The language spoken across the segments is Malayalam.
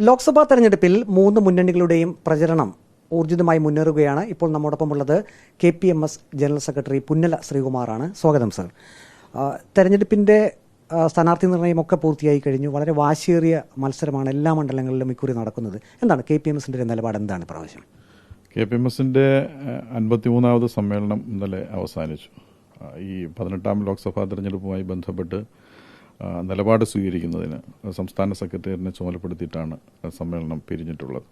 ലോക്സഭാ തെരഞ്ഞെടുപ്പിൽ മൂന്ന് മുന്നണികളുടെയും പ്രചരണം ഊർജിതമായി മുന്നേറുകയാണ്. ഇപ്പോൾ നമ്മോടൊപ്പം ഉള്ളത് K P M S general secretary Punnala ശ്രീകുമാറാണ്. സ്വാഗതം സർ. തെരഞ്ഞെടുപ്പിന്റെ സ്ഥാനാർത്ഥി നിർണയമൊക്കെ പൂർത്തിയായി കഴിഞ്ഞു. വളരെ വാശിയേറിയ മത്സരമാണ് എല്ലാ മണ്ഡലങ്ങളിലും ഇക്കുറി നടക്കുന്നത്. എന്താണ് കെ പി എം എസിന്റെ നിലപാട്? എന്താണ് പ്രാവശ്യം കെ പി എം എസിന്റെ അൻപത്തിമൂന്നാമത് സമ്മേളനം ഇന്നലെ അവസാനിച്ചു. ഈ പതിനെട്ടാം ലോക്സഭാ തെരഞ്ഞെടുപ്പുമായി ബന്ധപ്പെട്ട് നിലപാട് സ്വീകരിക്കുന്നതിന് സംസ്ഥാന സെക്രട്ടേറിയറ്റിനെ ചുമതലപ്പെടുത്തിയിട്ടാണ് സമ്മേളനം പിരിഞ്ഞിട്ടുള്ളത്.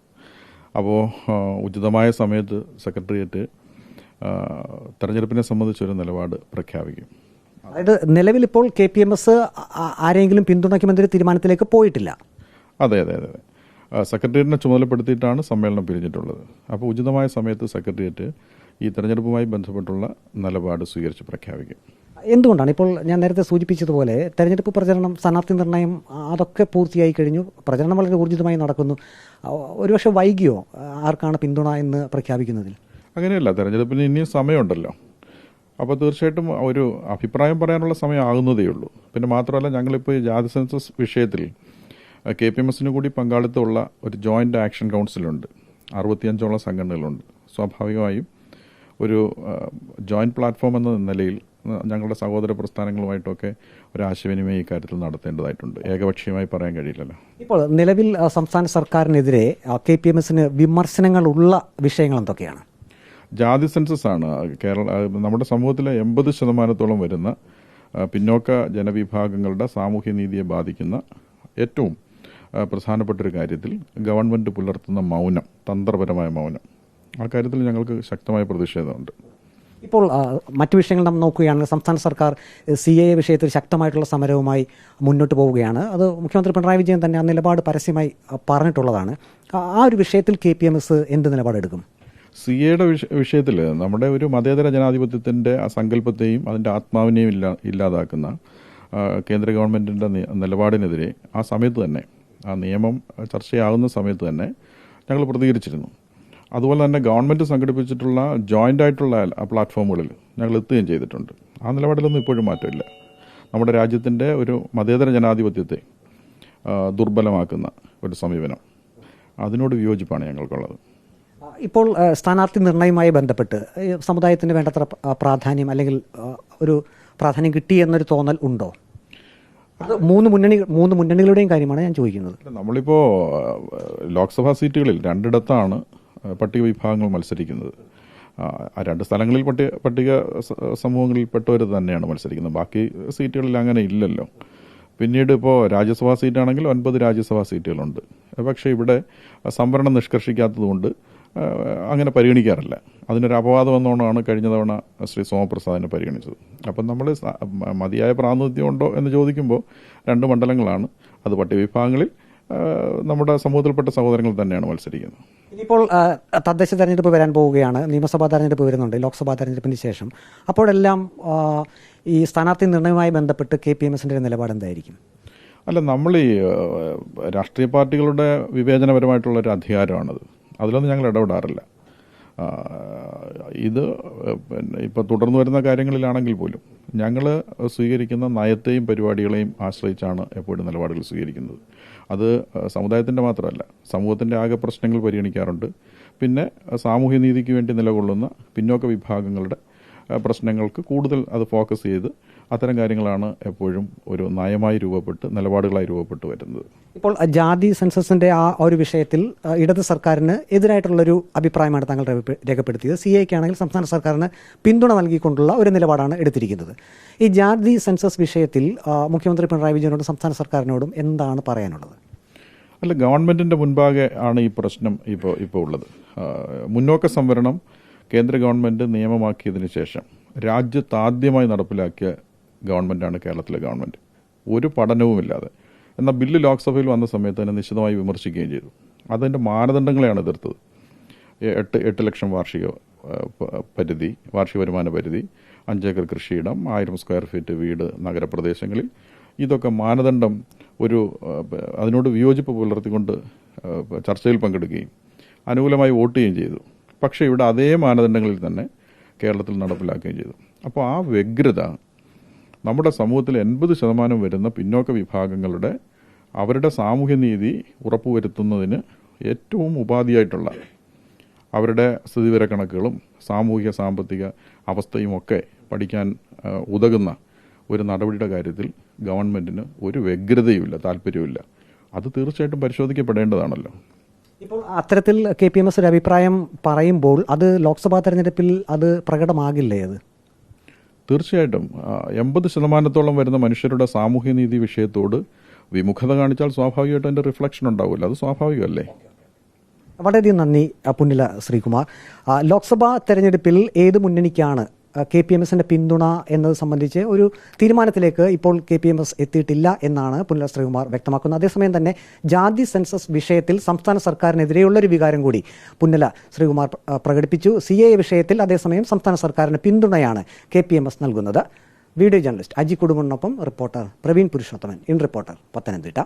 അപ്പോൾ ഉചിതമായ സമയത്ത് സെക്രട്ടേറിയറ്റ് തെരഞ്ഞെടുപ്പിനെ സംബന്ധിച്ചൊരു നിലപാട് പ്രഖ്യാപിക്കും. അതായത് നിലവിൽ ഇപ്പോൾ കെ പി എം എസ് ആരെങ്കിലും പിന്തുണയ്ക്കുമെന്നൊരു തീരുമാനത്തിലേക്ക് പോയിട്ടില്ല. അതെ അതെ അതെ അതെ. സെക്രട്ടേറിയറ്റിനെ ചുമതലപ്പെടുത്തിയിട്ടാണ് സമ്മേളനം പിരിഞ്ഞിട്ടുള്ളത്. അപ്പോൾ ഉചിതമായ സമയത്ത് സെക്രട്ടേറിയറ്റ് ഈ തെരഞ്ഞെടുപ്പുമായി ബന്ധപ്പെട്ടുള്ള നിലപാട് സ്വീകരിച്ച് പ്രഖ്യാപിക്കും. എന്തുകൊണ്ടാണ്? ഇപ്പോൾ ഞാൻ നേരത്തെ സൂചിപ്പിച്ചതുപോലെ തെരഞ്ഞെടുപ്പ് പ്രചരണം സ്ഥാനാർത്ഥി നിർണയം അതൊക്കെ പൂർത്തിയായി കഴിഞ്ഞു. പ്രചരണം വളരെ ഊർജിതമായി നടക്കുന്നു. ഒരുപക്ഷെ വൈകിയോ ആർക്കാണ് പിന്തുണ എന്ന് പ്രഖ്യാപിക്കുന്നതിൽ? അങ്ങനെയല്ല തെരഞ്ഞെടുപ്പിന് ഇനിയും സമയമുണ്ടല്ലോ. അപ്പോൾ തീർച്ചയായിട്ടും ഒരു അഭിപ്രായം പറയാനുള്ള സമയം ആകുന്നതേ ഉള്ളൂ. പിന്നെ മാത്രമല്ല ഞങ്ങളിപ്പോൾ ജാതി സെൻസസ് വിഷയത്തിൽ കെ പി എം എസിന് കൂടി പങ്കാളിത്തമുള്ള ഒരു ജോയിന്റ് ആക്ഷൻ കൗൺസിലുണ്ട്. അറുപത്തിയഞ്ചോളം സംഘടനകളുണ്ട്. സ്വാഭാവികമായും ഒരു ജോയിന്റ് പ്ലാറ്റ്ഫോം എന്ന നിലയിൽ ഞങ്ങളുടെ സഹോദര പ്രസ്ഥാനങ്ങളുമായിട്ടൊക്കെ ഒരു ആശയവിനിമയം ഈ കാര്യത്തിൽ നടത്തേണ്ടതായിട്ടുണ്ട്. ഏകപക്ഷീയമായി പറയാൻ കഴിയില്ലല്ലോ. ഇപ്പോൾ നിലവിൽ സംസ്ഥാന സർക്കാരിനെതിരെ കെ പി എം എസിന് വിമർശനങ്ങളുള്ള വിഷയങ്ങൾ എന്തൊക്കെയാണ്? ജാതി സെൻസസ് ആണ്. കേരള നമ്മുടെ സമൂഹത്തിലെ എൺപത് ശതമാനത്തോളം വരുന്ന പിന്നോക്ക ജനവിഭാഗങ്ങളുടെ സാമൂഹ്യ നീതിയെ ബാധിക്കുന്ന ഏറ്റവും പ്രധാനപ്പെട്ട ഒരു കാര്യത്തിൽ ഗവൺമെന്റ് പുലർത്തുന്ന മൗനം തന്ത്രപരമായ മൗനം. ആ കാര്യത്തിൽ ഞങ്ങൾക്ക് ശക്തമായ പ്രതിഷേധമുണ്ട്. ഇപ്പോൾ മറ്റു വിഷയങ്ങൾ നാം നോക്കുകയാണെങ്കിൽ സംസ്ഥാന സർക്കാർ സി എ വിഷയത്തിൽ ശക്തമായിട്ടുള്ള സമരവുമായി മുന്നോട്ട് പോവുകയാണ്. അത് മുഖ്യമന്ത്രി പിണറായി വിജയൻ തന്നെ ആ നിലപാട് പരസ്യമായി പറഞ്ഞിട്ടുള്ളതാണ്. ആ- ആ ഒരു വിഷയത്തിൽ കെ പി എം എസ് എന്ത് നിലപാടെടുക്കും? സി എയുടെ വിഷയത്തിൽ നമ്മുടെ ഒരു മതേതര ജനാധിപത്യത്തിന്റെ ആ സങ്കല്പത്തെയും അതിന്റെ ആത്മാവിനെയും ഇല്ലാ ഇല്ലാതാക്കുന്ന കേന്ദ്ര ഗവൺമെന്റിന്റെ നിലപാടിനെതിരെ ആ സമയത്ത് തന്നെ ആ നിയമം ചർച്ചയാകുന്ന സമയത്ത് തന്നെ ഞങ്ങൾ പ്രതികരിച്ചിരുന്നു. അതുപോലെ തന്നെ ഗവൺമെന്റ് സംഘടിപ്പിച്ചിട്ടുള്ള ജോയിന്റ് ആയിട്ടുള്ള പ്ലാറ്റ്ഫോമുകളിൽ ഞങ്ങൾ എത്തുകയും ചെയ്തിട്ടുണ്ട്. ആ നിലപാടിലൊന്നും ഇപ്പോഴും മാറ്റമില്ല. നമ്മുടെ രാജ്യത്തിന്റെ ഒരു മതേതര ജനാധിപത്യത്തെ ദുർബലമാക്കുന്ന ഒരു സമീപനം. അതിനോട് വിയോജിപ്പാണ് ഞങ്ങൾക്കുള്ളത്. ഇപ്പോൾ സ്ഥാനാർത്ഥി നിർണയവുമായി ബന്ധപ്പെട്ട് സമുദായത്തിന് വേണ്ടത്ര പ്രാധാന്യം അല്ലെങ്കിൽ ഒരു പ്രാധാന്യം കിട്ടി എന്നൊരു തോന്നൽ ഉണ്ടോ? അത് മൂന്ന് മുന്നണി മൂന്ന് മുന്നണികളുടെയും കാര്യമാണ് ഞാൻ ചോദിക്കുന്നത്. നമ്മളിപ്പോൾ നമ്മളിപ്പോ ലോക്സഭാ സീറ്റുകളിൽ രണ്ടിടത്താണ് പട്ടിക വിഭാഗങ്ങൾ മത്സരിക്കുന്നത്. ആ, രണ്ട് സ്ഥലങ്ങളിൽ പട്ടിക പട്ടിക സമൂഹങ്ങളിൽപ്പെട്ടവർ തന്നെയാണ് മത്സരിക്കുന്നത്. ബാക്കി സീറ്റുകളിൽ അങ്ങനെ ഇല്ലല്ലോ. പിന്നീട് ഇപ്പോൾ രാജ്യസഭാ സീറ്റാണെങ്കിൽ ഒൻപത് രാജ്യസഭാ സീറ്റുകളുണ്ട്. പക്ഷേ ഇവിടെ സംവരണം നിഷ്കർഷിക്കാത്തതുകൊണ്ട് അങ്ങനെ പരിഗണിക്കാറില്ല. അതിനൊരു അപവാദം എന്നോണമാണ് കഴിഞ്ഞ തവണ ശ്രീ സോമപ്രസാദിനെ പരിഗണിച്ചത്. അപ്പം നമ്മൾ മതിയായ പ്രാതിനിധ്യം ഉണ്ടോ എന്ന് ചോദിക്കുമ്പോൾ രണ്ട് മണ്ഡലങ്ങളാണ്. അത് പട്ടിക വിഭാഗങ്ങളിൽ നമ്മുടെ സമൂഹത്തിൽപ്പെട്ട സഹോദരങ്ങൾ തന്നെയാണ് മത്സരിക്കുന്നത്. ഇനിയിപ്പോൾ തദ്ദേശ തെരഞ്ഞെടുപ്പ് വരാൻ പോവുകയാണ്. നിയമസഭാ തെരഞ്ഞെടുപ്പ് വരുന്നുണ്ട് ലോക്സഭാ തെരഞ്ഞെടുപ്പിന് ശേഷം. അപ്പോഴെല്ലാം ഈ സ്ഥാനാർത്ഥി നിർണയവുമായി ബന്ധപ്പെട്ട് കെ പി എം എസിന്റെ നിലപാട് എന്തായിരിക്കും? അല്ല നമ്മൾ ഈ രാഷ്ട്രീയ പാർട്ടികളുടെ വിവേചനപരമായിട്ടുള്ള ഒരു അധികാരമാണത്. അതിലൊന്നും ഞങ്ങൾ ഇടപെടാറില്ല. ഇത് പിന്നെ ഇപ്പോൾ തുടർന്നു വരുന്ന കാര്യങ്ങളിലാണെങ്കിൽ പോലും ഞങ്ങൾ സ്വീകരിക്കുന്ന നയത്തെയും പരിപാടികളെയും ആശ്രയിച്ചാണ് എപ്പോഴും നിലപാടുകൾ സ്വീകരിക്കുന്നത്. അത് സമുദായത്തിന്റെ മാത്രമല്ല സമൂഹത്തിന്റെ ആകെ പ്രശ്നങ്ങൾ പരിഗണിക്കാറുണ്ട്. പിന്നെ സാമൂഹ്യ നീതിക്ക് വേണ്ടി നിലകൊള്ളുന്ന പിന്നോക്ക വിഭാഗങ്ങളുടെ പ്രശ്നങ്ങൾക്ക് കൂടുതൽ അത് ഫോക്കസ് ചെയ്ത് അത്തരം കാര്യങ്ങളാണ് എപ്പോഴും ഒരു നയമായി രൂപപ്പെട്ട് നിലപാടുകളായി രൂപപ്പെട്ട് വരുന്നത്. ഇപ്പോൾ ജാതി സെൻസസിന്റെ ആ ഒരു വിഷയത്തിൽ ഇടത് സർക്കാരിന് എതിരായിട്ടുള്ളൊരു അഭിപ്രായമാണ് താങ്കൾ രേഖപ്പെ- രേഖപ്പെടുത്തിയത്. സി എക്ക് ആണെങ്കിൽ സംസ്ഥാന സർക്കാരിന് പിന്തുണ നൽകിക്കൊണ്ടുള്ള ഒരു നിലപാടാണ് എടുത്തിരിക്കുന്നത്. ഈ ജാതി സെൻസസ് വിഷയത്തിൽ മുഖ്യമന്ത്രി പിണറായി വിജയനോടും സംസ്ഥാന സർക്കാരിനോടും എന്താണ് പറയാനുള്ളത്? അല്ല ഗവൺമെന്റിന്റെ മുൻപാകെ ആണ് ഈ പ്രശ്നം ഇപ്പോൾ ഇപ്പോൾ ഉള്ളത്. മുന്നോക്ക സംവരണം കേന്ദ്ര ഗവൺമെന്റ് നിയമമാക്കിയതിനു ശേഷം രാജ്യത്താദ്യമായി നടപ്പിലാക്കിയ ഗവൺമെന്റാണ് കേരളത്തിലെ ഗവൺമെന്റ് ഒരു പഠനവുമില്ലാതെ. എന്നാൽ ബില്ല് ലോക്സഭയിൽ വന്ന സമയത്ത് തന്നെ നിശ്ചിതമായി വിമർശിക്കുകയും ചെയ്തു. അതിന്റെ മാനദണ്ഡങ്ങളെയാണ് എതിർത്തത്. എട്ട് എട്ട് ലക്ഷം വാർഷിക പരിധി വാർഷിക വരുമാന പരിധി അഞ്ചേക്കർ കൃഷിയിടം ആയിരം സ്ക്വയർ ഫീറ്റ് വീട് നഗരപ്രദേശങ്ങളിൽ. ഇതൊക്കെ മാനദണ്ഡം ഒരു അതിനോട് വിയോജിപ്പ് പുലർത്തിക്കൊണ്ട് ചർച്ചയിൽ പങ്കെടുക്കുകയും അനുകൂലമായി വോട്ട് ചെയ്യുകയും ചെയ്തു. പക്ഷേ ഇവിടെ അതേ മാനദണ്ഡങ്ങളിൽ തന്നെ കേരളത്തിൽ നടപ്പിലാക്കുകയും ചെയ്തു. അപ്പോൾ ആ വ്യഗ്രത നമ്മുടെ സമൂഹത്തിൽ എൺപത് ശതമാനം വരുന്ന പിന്നോക്ക വിഭാഗങ്ങളുടെ അവരുടെ സാമൂഹ്യനീതി ഉറപ്പുവരുത്തുന്നതിന് ഏറ്റവും ഉപാധിയായിട്ടുള്ള അവരുടെ സ്ഥിതിവിവരക്കണക്കുകളും സാമൂഹിക സാമ്പത്തിക അവസ്ഥയുമൊക്കെ പഠിക്കാൻ ഉതകുന്ന ഒരു നടപടിയുടെ കാര്യത്തിൽ ഗവൺമെന്റിന് ഒരു വ്യഗ്രതയുമില്ല താല്പര്യവുമില്ല. അത് തീർച്ചയായിട്ടും പരിശോധിക്കപ്പെടേണ്ടതാണല്ലോ. ഇപ്പോൾ അത്തരത്തിൽ കെ പി എം എസ് ഒരു അഭിപ്രായം പറയുമ്പോൾ അത് ലോക്സഭാ തെരഞ്ഞെടുപ്പിൽ അത് പ്രകടമാകില്ലേ അത്? തീർച്ചയായിട്ടും എൺപത് ശതമാനത്തോളം വരുന്ന മനുഷ്യരുടെ സാമൂഹ്യനീതി വിഷയത്തോട് വിമുഖത കാണിച്ചാൽ സ്വാഭാവികമായിട്ടും അതിന്റെ റിഫ്ലക്ഷൻ ഉണ്ടാവില്ല അത് സ്വാഭാവികമല്ലേ? വളരെയധികം നന്ദി പുന്നില ശ്രീകുമാർ. ലോക്സഭാ തെരഞ്ഞെടുപ്പിൽ ഏത് മുന്നണിക്കാണ് കെ പി എം എസിന്റെ പിന്തുണ എന്നത് സംബന്ധിച്ച് ഒരു തീരുമാനത്തിലേക്ക് ഇപ്പോൾ കെ പി എം എസ് എത്തിയിട്ടില്ല എന്നാണ് പുന്നില ശ്രീകുമാർ വ്യക്തമാക്കുന്നത്. അതേസമയം തന്നെ ജാതി സെൻസസ് വിഷയത്തിൽ സംസ്ഥാന സർക്കാരിനെതിരെയുള്ള ഒരു വികാരം കൂടി പുന്നല ശ്രീകുമാർ പ്രകടിപ്പിച്ചു. സി എ വിഷയത്തിൽ അതേസമയം സംസ്ഥാന സർക്കാരിന് പിന്തുണയാണ് കെ പി എം എസ് നൽകുന്നത്. Video journalist Aji കുടുംബനൊപ്പം reporter Praveen Purushothaman. In reporter Pathanamthitta.